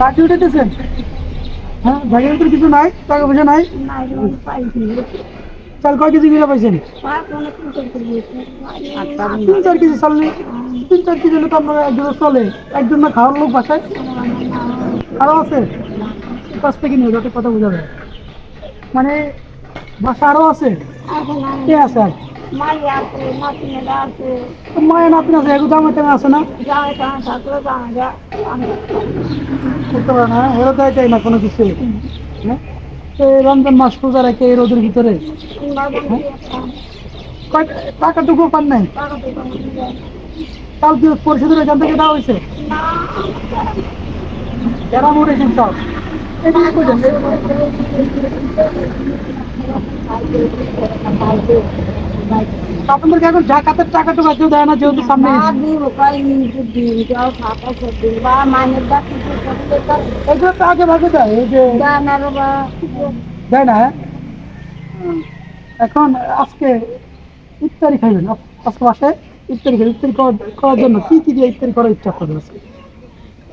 উঠেছেন হ্যাঁ ব্যাগের ভিতরে কিছু নাই? টাকা পয়সা নাই? চাল কয় কেজি কিলো পাইছেন? তিন চার কেজি চাল নেই। তিন চার কেজি হলে তো আপনার একজন চলে একজন না খাওয়ার লোক বাসায়? আরও আছে? কাছ থেকে নিয়ে যাতে কথা বোঝা যায়। মানে বাসা আরও আছে। কে আছে আর? মায়ের নাতিন আছে এগুলো দামে টামে আছে না? করতে পারে না দেয় চাই না কোনো কিছু। হ্যাঁ? রমজান মাস পূজা রেখে এই রোদের ভিতরে। কয়- টাকাটুকু পান নাই? কাল কি পরিষদের এখান থেকে দেওয়া হয়েছে? যারা মরেছেন সব। কইলেন, আপনাদেরকে এখন জাকাতের টাকাটুকু কেউ দেয় না যেহেতু সামনে এগুলো তো আগে ভাগে দেয় এই যে দেয় না হ্যাঁ? এখন আজকে ইফতারি খাইবেন আজকে বাসায় ইফতারি খাইবেন। ইফতারি করার- জন্য কি কি দিয়ে ইফতারি করার ইচ্ছা করবে আজকে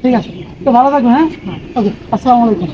ঠিক আছে। তো ভালো থাকবেন হ্যাঁ? ওকে আসসালামু আলাইকুম।